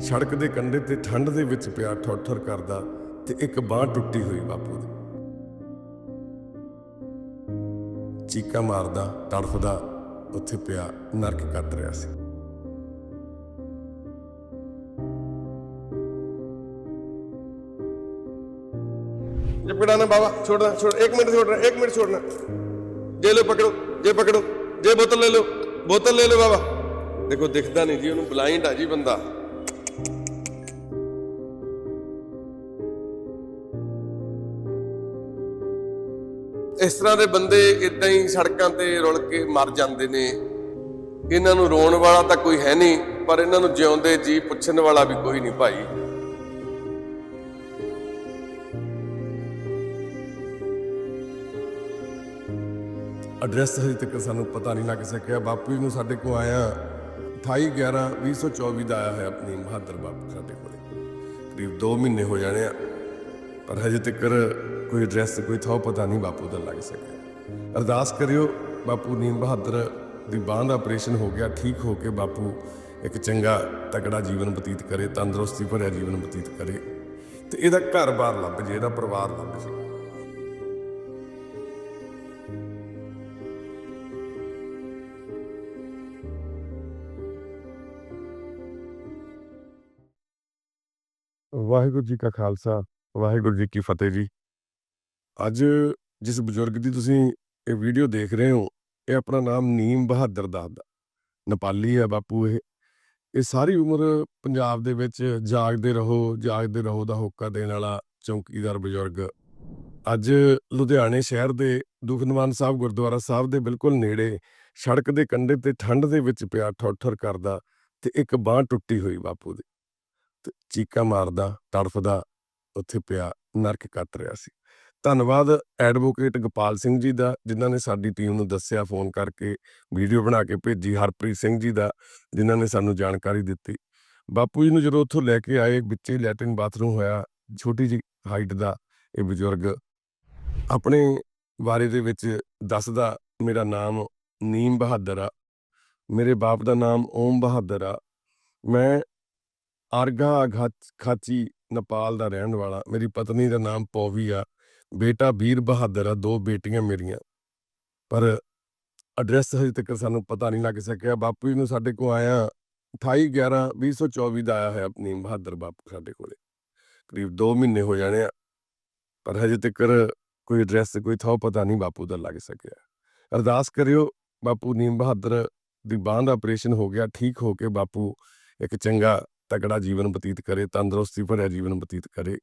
ਸੜਕ ਦੇ ਕੰਢੇ ਤੇ ਠੰਡ ਦੇ ਵਿੱਚ ਪਿਆ ਠੋਠਰ ਕਰਦਾ ਤੇ ਇੱਕ ਬਾਹ ਟੁੱਟੀ ਹੋਈ ਬਾਪੂ ਦੀ ਚੀਕਾ ਮਾਰਦਾ ਤੜਫਦਾ ਉੱਥੇ ਪਿਆ ਨਰਕ ਕੱਟ ਰਿਹਾ ਸੀ ये पिटाना बाबा छोड़ना छोड़ एक मिनट छोड़ना एक मिनट छोड़ना ये लो पकड़ो ये पकड़ो ये बोतल ले लो बोतल ले लो बाबा देखो दिखता नहीं जी ਉਹਨੂੰ ਬਲਾਈਂਡ ਆ ਜੀ ਬੰਦਾ ਇਸ ਤਰ੍ਹਾਂ ਦੇ ਬੰਦੇ ਇਦਾਂ ਹੀ ਸੜਕਾਂ ਤੇ ਰੁਲ ਕੇ ਮਰ ਜਾਂਦੇ ਨੇ। ਇਹਨਾਂ ਨੂੰ ਰੋਣ ਵਾਲਾ ਤਾਂ ਕੋਈ ਹੈ ਨਹੀਂ, ਪਰ ਇਹਨਾਂ ਨੂੰ ਜਿਉਂਦੇ ਜੀ ਪੁੱਛਣ ਵਾਲਾ ਵੀ ਕੋਈ ਨਹੀਂ ਭਾਈ। ਐਡਰੈਸ ਹਜੇ ਤੱਕ ਸਾਨੂੰ ਪਤਾ ਨਹੀਂ ਲੱਗ ਸਕਿਆ ਬਾਪੂ ਜੀ ਨੂੰ ਸਾਡੇ ਕੋਲ ਆਇਆ 28 11 2024 ਦਾ ਆਇਆ ਹੈ ਆਪਣੀ ਬਹਾਦਰ ਬਾਪੂ ਸਾਡੇ ਕੋਲੇ। ਕਰੀਬ 2 ਮਹੀਨੇ ਹੋ ਜਾਣੇ ਆ, ਪਰ ਹਜੇ ਤੱਕ ਕੋਈ ਐਡਰੈਸ ਕੋਈ ਥਾਂ ਪਤਾ ਨਹੀਂ ਬਾਪੂ ਦਾ ਲੱਗ ਸਕਿਆ ਅਰਦਾਸ ਕਰਿਓ, ਬਾਪੂ ਨੀਮ ਬਹਾਦਰ ਦੀ ਬਾਂਹ ਦਾ ਆਪਰੇਸ਼ਨ ਹੋ ਗਿਆ, ਠੀਕ ਹੋ ਕੇ ਬਾਪੂ ਇੱਕ ਚੰਗਾ ਤਕੜਾ ਜੀਵਨ ਬਤੀਤ ਕਰੇ, ਤੰਦਰੁਸਤੀ ਭਰਿਆ ਜੀਵਨ ਬਤੀਤ ਕਰੇ ਤੇ ਇਹਦਾ ਘਰ-ਬਾਰ ਲੱਭ ਜੇ, ਇਹਦਾ ਪਰਿਵਾਰ ਲੱਭ ਜੇ। ਵਾਹਿਗੁਰੂ ਜੀ ਕਾ ਖਾਲਸਾ, ਵਾਹਿਗੁਰੂ ਜੀ ਕੀ ਫਤਿਹ ਜੀ। ਅੱਜ ਜਿਸ ਬਜ਼ੁਰਗ ਦੀ ਤੁਸੀਂ ਇਹ ਵੀਡੀਓ ਦੇਖ ਰਹੇ ਹੋ, ਇਹ ਆਪਣਾ ਨਾਮ ਨੀਮ ਬਹਾਦਰ ਦੱਸਦਾ ਨੇਪਾਲੀ ਹੈ ਬਾਪੂ ਇਹ। ਇਹ ਸਾਰੀ ਉਮਰ ਪੰਜਾਬ ਦੇ ਵਿੱਚ ਜਾਗਦੇ ਰਹੋ ਜਾਗਦੇ ਰਹੋ ਦਾ ਹੋਕਾ ਦੇਣ ਵਾਲਾ ਚੌਕੀਦਾਰ ਬਜ਼ੁਰਗ। ਅੱਜ ਲੁਧਿਆਣੇ ਸ਼ਹਿਰ ਦੇ ਦੁਖਨਿਵਾਰਨ ਸਾਹਿਬ ਗੁਰਦੁਆਰਾ ਸਾਹਿਬ ਦੇ ਬਿਲਕੁਲ ਨੇੜੇ, ਸੜਕ ਦੇ ਕੰਢੇ ਤੇ ਠੰਡ ਦੇ ਵਿੱਚ ਪਿਆ ਠੋਠਰ ਕਰਦਾ ਤੇ ਇੱਕ ਬਾਹ ਟੁੱਟੀ ਹੋਈ ਬਾਪੂ ਦੀ। ਤੇ ਚੀਕਾ ਮਾਰਦਾ, ਤੜਫਦਾ, ਉੱਥੇ ਪਿਆ ਨਰਕ ਕੱਟ ਰਿਹਾ ਸੀ। ਧੰਨਵਾਦ ਐਡਵੋਕੇਟ ਗੋਪਾਲ ਸਿੰਘ ਜੀ ਦਾ, ਜਿਨ੍ਹਾਂ ਨੇ ਸਾਡੀ ਟੀਮ ਨੂੰ ਦੱਸਿਆ, ਫੋਨ ਕਰਕੇ ਵੀਡੀਓ ਬਣਾ ਕੇ ਭੇਜੀ, ਹਰਪ੍ਰੀਤ ਸਿੰਘ ਜੀ ਦਾ, ਜਿਨ੍ਹਾਂ ਨੇ ਸਾਨੂੰ ਜਾਣਕਾਰੀ ਦਿੱਤੀ। ਬਾਪੂ ਜੀ ਨੂੰ ਜਦੋਂ ਉੱਥੋਂ ਲੈ ਕੇ ਆਏ, ਵਿੱਚੇ ਲੈਟਰਨ ਬਾਥਰੂਮ ਹੋਇਆ, ਛੋਟੀ ਜੀ ਹਾਈਟ ਦਾ ਇਹ ਬਜ਼ੁਰਗ ਆਪਣੇ ਬਾਰੇ ਦੇ ਵਿੱਚ ਦੱਸਦਾ, ਮੇਰਾ ਨਾਮ ਨੀਮ ਬਹਾਦਰ ਆ। ਮੇਰੇ ਬਾਪ ਦਾ ਨਾਮ ਓਮ ਬਹਾਦਰ ਆ। ਮੈਂ ਆਰਗਾ ਘਾਚ- ਖਾਚੀ ਨੇਪਾਲ ਦਾ ਰਹਿਣ ਵਾਲਾ, ਮੇਰੀ ਪਤਨੀ ਦਾ ਨਾਮ ਪੌਵੀ ਆ, ਬੇਟਾ ਵੀਰ ਬਹਾਦਰ ਆ, ਦੋ ਬੇਟੀਆਂ ਮੇਰੀਆਂ। ਪਰ ਐਡਰੈਸ ਹਜੇ ਤੱਕ ਸਾਨੂੰ ਪਤਾ ਨਹੀਂ ਲੱਗ ਸਕਿਆ, ਬਾਪੂ ਜੀ ਨੂੰ ਸਾਡੇ ਕੋਲ ਆਇਆ 28 11 2024 ਦਾ ਆਇਆ ਹੈ ਆਪਣੀ ਬਹਾਦਰ ਬਾਪੂ ਸਾਡੇ ਕੋਲੇ। ਕਰੀਬ 2 ਮਹੀਨੇ ਹੋ ਜਾਣੇ ਆ, ਪਰ ਹਜੇ ਤੱਕ ਕੋਈ ਐਡਰੈਸ ਕੋਈ ਥਾਂ ਪਤਾ ਨਹੀਂ ਬਾਪੂ ਦਾ ਲੱਗ ਸਕਿਆ। ਅਰਦਾਸ ਕਰਿਓ, ਬਾਪੂ ਨੀਮ ਬਹਾਦਰ ਦੀ ਬਾਂਹ ਦਾ ਆਪਰੇਸ਼ਨ ਹੋ ਗਿਆ, ਠੀਕ ਹੋ ਕੇ ਬਾਪੂ ਇੱਕ ਚੰਗਾ ਤਗੜਾ ਜੀਵਨ ਬਤੀਤ ਕਰੇ, ਤੰਦਰੁਸਤੀ ਭਰਿਆ ਜੀਵਨ ਬਤੀਤ ਕਰੇ,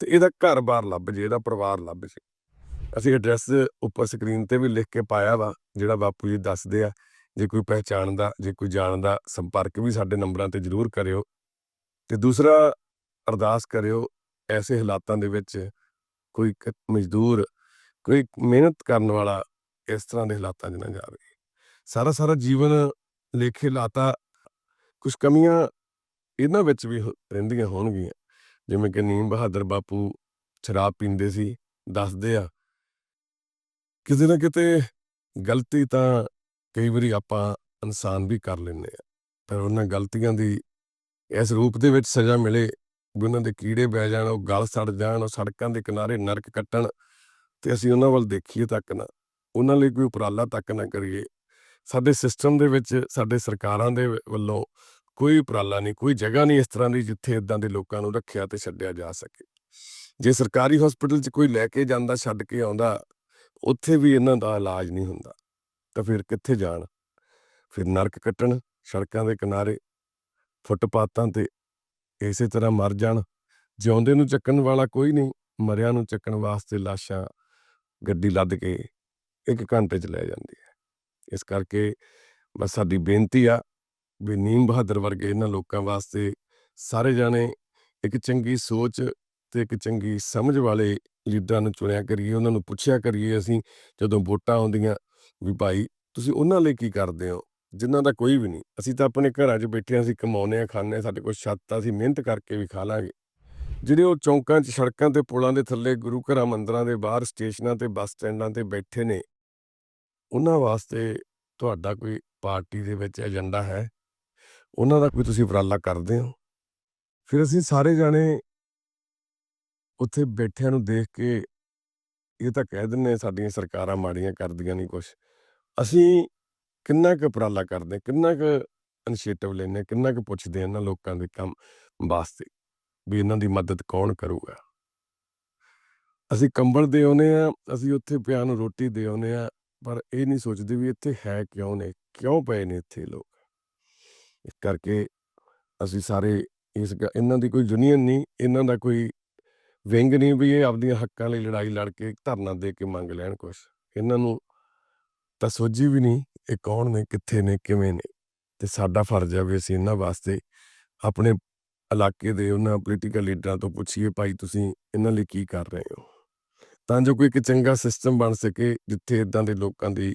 ਤੇ ਇਹਦਾ ਘਰ-ਬਾਰ ਲੱਭ ਜੇ, ਇਹਦਾ ਪਰਿਵਾਰ ਲੱਭ ਜੇ। ਅਸੀਂ ਐਡਰੈਸ ਉੱਪਰ ਸਕਰੀਨ ਤੇ ਵੀ ਲਿਖ ਕੇ ਪਾਇਆ ਵਾ, ਜਿਹੜਾ ਬਾਪੂ ਜੀ ਦੱਸਦੇ ਆ, ਜੇ ਕੋਈ ਪਹਿਚਾਣਦਾ, ਜੇ ਕੋਈ ਜਾਣਦਾ, ਸੰਪਰਕ ਵੀ ਸਾਡੇ ਨੰਬਰਾਂ ਤੇ ਜ਼ਰੂਰ ਕਰਿਓ। ਤੇ ਦੂਸਰਾ, ਅਰਦਾਸ ਕਰਿਓ, ਐਸੇ ਹਾਲਾਤਾਂ ਦੇ ਵਿੱਚ ਕੋਈ ਮਜ਼ਦੂਰ, ਕੋਈ ਮਿਹਨਤ ਕਰਨ ਵਾਲਾ ਇਸ ਤਰ੍ਹਾਂ ਦੇ ਹਾਲਾਤਾਂ 'ਚ ਨਾ ਜਾਵੇ। ਸਾਰਾ ਸਾਰਾ ਜੀਵਨ ਲੇਖੇ ਲਾਤਾ ਕੁਝ ਕਮੀਆਂ ਇਹਨਾਂ ਵਿੱਚ ਵੀ ਹੋ- ਰਹਿੰਦੀਆਂ ਹੋਣਗੀਆਂ। ਜਿਵੇਂ ਕਿ ਨੀਮ ਬਹਾਦਰ ਬਾਪੂ ਸ਼ਰਾਬ ਪੀਂਦੇ ਸੀ, ਦੱਸਦੇ ਆ। ਕਿਤੇ ਨਾ ਕਿਤੇ ਗਲਤੀ ਤਾਂ ਕਈ ਵਾਰੀ ਆਪਾਂ ਇਨਸਾਨ ਵੀ ਕਰ ਲੈਂਦੇ ਆ। ਪਰ ਉਹਨਾਂ ਗਲਤੀਆਂ ਦੀ ਇਸ ਰੂਪ ਦੇ ਵਿੱਚ ਸਜ਼ਾ ਮਿਲੇ ਵੀ ਉਹਨਾਂ ਦੇ ਕੀੜੇ ਬਹਿ ਜਾਣ, ਉਹ ਗਲ ਸੜ ਜਾਣ, ਉਹ ਸੜਕਾਂ ਦੇ ਕਿਨਾਰੇ ਨਰਕ ਕੱਟਣ। ਤੇ ਅਸੀਂ ਉਹਨਾਂ ਵੱਲ ਦੇਖੀਏ ਤੱਕ ਨਾ, ਉਹਨਾਂ ਲਈ ਕੋਈ ਉਪਰਾਲਾ ਤੱਕ ਨਾ ਕਰੀਏ। ਸਾਡੇ ਸਿਸਟਮ ਦੇ ਵਿੱਚ, ਸਾਡੇ ਸਰਕਾਰਾਂ ਦੇ ਵ- ਵੱਲੋਂ ਕੋਈ ਉਪਰਾਲਾ ਨਹੀਂ, ਕੋਈ ਜਗ੍ਹਾ ਨਹੀਂ ਇਸ ਤਰ੍ਹਾਂ ਦੀ ਜਿੱਥੇ ਇਦਾਂ ਦੇ ਲੋਕਾਂ ਨੂੰ ਰੱਖਿਆ ਤੇ ਛੱਡਿਆ ਜਾ ਸਕੇ। ਜੇ ਸਰਕਾਰੀ ਹਸਪੀਟਲ 'ਚ ਕੋਈ ਲੈ ਕੇ ਜਾਂਦਾ, ਛੱਡ ਕੇ ਆਉਂਦਾ, ਉੱਥੇ ਵੀ ਇਹਨਾਂ ਦਾ ਇਲਾਜ ਨਹੀਂ ਹੁੰਦਾ, ਤਾਂ ਫਿਰ ਕਿੱਥੇ ਜਾਣ? ਫਿਰ ਨਰਕ ਕੱਟਣ, ਸੜਕਾਂ ਦੇ ਕਿਨਾਰੇ, ਫੁੱਟਪਾਤਾਂ ਤੇ ਇਸੇ ਤਰ੍ਹਾਂ ਮਰ ਜਾਣ। ਜਿਉਂਦੇ ਨੂੰ ਚੱਕਣ ਵਾਲਾ ਕੋਈ ਨਹੀਂ, ਮਰਿਆਂ ਨੂੰ ਚੱਕਣ ਵਾਸਤੇ ਲਾਸ਼ਾਂ ਗੱਡੀ ਲੱਦ ਕੇ ਇੱਕ ਘੰਟੇ 'ਚ ਲੈ ਜਾਂਦੀ ਹੈ। ਇਸ ਕਰਕੇ ਬਸ ਸਾਡੀ ਬੇਨਤੀ ਆ ਵੀ ਨੀਮ ਬਹਾਦਰ ਵਰਗੇ ਇਹਨਾਂ ਲੋਕਾਂ ਵਾਸਤੇ ਸਾਰੇ ਜਾਣੇ ਇੱਕ ਚੰਗੀ ਸੋਚ ਤੇ ਇੱਕ ਚੰਗੀ ਸਮਝ ਵਾਲੇ ਲੀਡਰਾਂ ਨੂੰ ਚੁਣਿਆ ਕਰੀਏ ਉਹਨਾਂ ਨੂੰ ਪੁੱਛਿਆ ਕਰੀਏ ਅਸੀਂ ਜਦੋਂ ਵੋਟਾਂ ਆਉਂਦੀਆਂ ਵੀ ਭਾਈ ਤੁਸੀਂ ਉਹਨਾਂ ਲਈ ਕੀ ਕਰਦੇ ਹੋ? ਜਿਨ੍ਹਾਂ ਦਾ ਕੋਈ ਵੀ ਨਹੀਂ। ਅਸੀਂ ਤਾਂ ਆਪਣੇ ਘਰਾਂ 'ਚ ਬੈਠੇ ਹਾਂ, ਅਸੀਂ ਕਮਾਉਂਦੇ ਆ ਖਾਂਦੇ ਹਾਂ ਸਾਡੇ ਕੋਲ ਛੱਤ ਆ ਅਸੀਂ ਮਿਹਨਤ ਕਰਕੇ ਵੀ ਖਾ ਲਾਂਗੇ। ਜਿਹੜੇ ਉਹ ਚੌਂਕਾਂ 'ਚ ਸੜਕਾਂ ਤੇ ਪੁਲਾਂ ਦੇ ਥੱਲੇ ਗੁਰੂ ਘਰਾਂ ਮੰਦਰਾਂ ਦੇ ਬਾਹਰ ਸਟੇਸ਼ਨਾਂ ਤੇ ਬੱਸ ਸਟੈਂਡਾਂ ਤੇ ਬੈਠੇ ਨੇ ਉਹਨਾਂ ਵਾਸਤੇ ਤੁਹਾਡਾ ਕੋਈ ਪਾਰਟੀ ਦੇ ਵਿੱਚ ਏਜੰਡਾ ਹੈ? ਉਹਨਾਂ ਦਾ ਵੀ ਤੁਸੀਂ ਉਪਰਾਲਾ ਕਰਦੇ ਹੋ। ਫਿਰ ਅਸੀਂ ਸਾਰੇ ਜਾਣੇ ਉੱਥੇ ਬੈਠਿਆਂ ਨੂੰ ਦੇਖ ਕੇ ਇਹ ਤਾਂ ਕਹਿ ਦਿੰਨੇ ਸਾਡੀਆਂ ਸਰਕਾਰਾਂ ਮਾੜੀਆਂ ਕਰਦੀਆਂ ਨਹੀਂ ਕੁਛ। ਅਸੀਂ ਕਿੰਨਾ ਕੁ ਉਪਰਾਲਾ ਕਰਦੇ ਕਿੰਨਾ ਕੁ ਇਨੀਸ਼ੀਏਟਿਵ ਲੈਂਦੇ ਕਿੰਨਾ ਕੁ ਪੁੱਛਦੇ ਹਾਂ ਇਹਨਾਂ ਲੋਕਾਂ ਦੇ ਕੰਮ ਵਾਸਤੇ ਵੀ ਇਹਨਾਂ ਦੀ ਮਦਦ ਕੌਣ ਕਰੂਗਾ। ਅਸੀਂ ਕੰਬਲ ਦੇ ਆਉਨੇ ਆ ਅਸੀਂ ਉੱਥੇ ਪਿਆ ਨੂੰ ਰੋਟੀ ਦੇ ਆਉਨੇ ਆ ਪਰ ਇਹ ਨਹੀਂ ਸੋਚਦੇ ਵੀ ਇੱਥੇ ਹੈ ਕਿਉਂ ਨੇ, ਕਿਉਂ ਪਏ ਨੇ ਇੱਥੇ ਲੋਕ। ਇਸ ਕਰਕੇ ਅਸੀਂ ਸਾਰੇ ਇਸ ਇਹਨਾਂ ਦੀ ਕੋਈ ਯੂਨੀਅਨ ਨਹੀਂ, ਇਹਨਾਂ ਦਾ ਕੋਈ ਵਿੰਗ ਨਹੀਂ ਵੀ ਇਹ ਆਪਣੀਆਂ ਹੱਕਾਂ ਲਈ ਲੜਾਈ ਲੜ ਕੇ ਧਰਨਾ ਦੇ ਕੇ ਮੰਗ ਲੈਣ ਕੁਛ। ਇਹਨਾਂ ਨੂੰ ਤਾਂ ਸੋਝੀ ਵੀ ਨਹੀਂ ਇਹ ਕੌਣ ਨੇ, ਕਿੱਥੇ ਨੇ, ਕਿਵੇਂ ਨੇ। ਤੇ ਸਾਡਾ ਫਰਜ਼ ਹੈ ਵੀ ਅਸੀਂ ਇਹਨਾਂ ਵਾਸਤੇ ਆਪਣੇ ਇਲਾਕੇ ਦੇ ਉਹਨਾਂ ਪੋਲੀਟੀਕਲ ਲੀਡਰਾਂ ਤੋਂ ਪੁੱਛੀਏ, ਭਾਈ ਤੁਸੀਂ ਇਹਨਾਂ ਲਈ ਕੀ ਕਰ ਰਹੇ ਹੋ? ਤਾਂ ਜੋ ਕੋਈ ਇੱਕ ਚੰਗਾ ਸਿਸਟਮ ਬਣ ਸਕੇ ਜਿੱਥੇ ਇਦਾਂ ਦੇ ਲੋਕਾਂ ਦੀ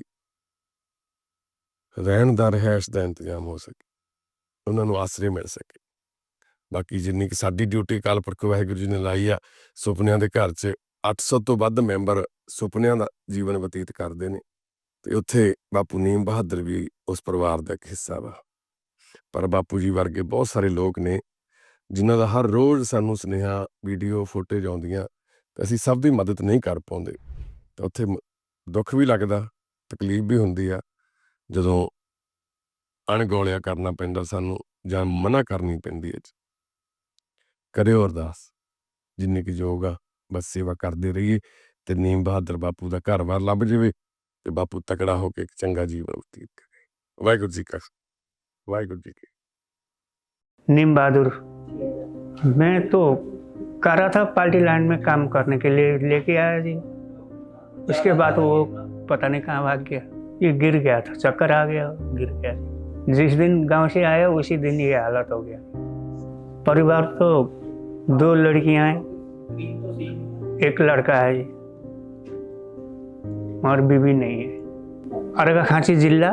ਰਹਿਣ ਦਾ ਰਹਿائش ਦਾ ਇੰਤਜ਼ਾਮ ਹੋ ਸਕੇ। ਉਹਨਾਂ ਨੂੰ ਆਸਰੇ ਮਿਲ ਸਕੇ। ਬਾਕੀ ਜਿੰਨੀ ਕਿ ਸਾਡੀ ਡਿਊਟੀ ਕਾਲ ਪੁਰਖ ਵਾਹਿਗੁਰੂ ਜੀ ਨੇ ਲਾਈ ਆ, ਸੁਪਨਿਆਂ ਦੇ ਘਰ 'ਚ 800 ਤੋਂ ਵੱਧ ਮੈਂਬਰ ਸੁਪਨਿਆਂ ਦਾ ਜੀਵਨ ਬਤੀਤ ਕਰਦੇ ਨੇ ਤੇ ਉੱਥੇ ਬਾਪੂ ਨੀਮ ਬਹਾਦਰ ਵੀ ਉਸ ਪਰਿਵਾਰ ਦਾ ਇੱਕ ਹਿੱਸਾ ਵਾ। ਪਰ ਬਾਪੂ ਜੀ ਵਰਗੇ ਬਹੁਤ ਸਾਰੇ ਲੋਕ ਨੇ ਜਿਨ੍ਹਾਂ ਦਾ ਹਰ ਰੋਜ਼ ਸਾਨੂੰ ਸੁਨੇਹਾ ਵੀਡੀਓ ਫੁਟੇਜ ਆਉਂਦੀਆਂ ਤੇ ਅਸੀਂ ਸਭ ਦੀ ਮਦਦ ਨਹੀਂ ਕਰ ਪਾਉਂਦੇ। ਤਾਂ ਉੱਥੇ ਦੁੱਖ ਵੀ ਲੱਗਦਾ, ਤਕਲੀਫ ਵੀ ਹੁੰਦੀ ਆ ਜਦੋਂ ਅਣਗੌਲਿਆ ਕਰਨਾ ਪੈਂਦਾ ਸਾਨੂੰ ਜਾਂ ਮਨਾ ਕਰਨੀ ਪੈਂਦੀ ਹੈ ਕਰਿਓ ਅਰਦਾਸ ਜਿੰਨੀ ਕਿ ਯੋਗ ਆ ਬਸ ਸੇਵਾ ਕਰਦੇ ਰਹੀਏ ਤੇ ਨੀਮ ਬਹਾਦਰ ਬਾਪੂ ਦਾ ਘਰ-ਬਾਰ ਲੱਭ ਜਾਵੇ ਤੇ ਬਾਪੂ ਤਕੜਾ ਹੋ ਕੇ ਇੱਕ ਚੰਗਾ ਜੀਵਨ ਬਤੀਤ ਕਰੇ ਵਾਹਿਗੁਰੂ ਜੀ ਕਾ ਵਾਹਿਗੁਰੂ ਜੀ ਕੀ नीम बहादुर मैं तो कर रहा था पार्टी लाइन में काम करने के लिए लेके आया जी उसके बाद वो पता नहीं कहाँ भाग गया ये गिर गया था चक्कर आ गया गिर गया जिस दिन गाँव से आया उसी दिन ये हालत हो गया। परिवार तो दो लड़कियाँ हैं, एक लड़का है और बीवी नहीं है। अरगा खांची जिला,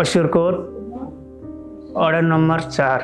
अशुरकोट, ऑर्डर नंबर चार।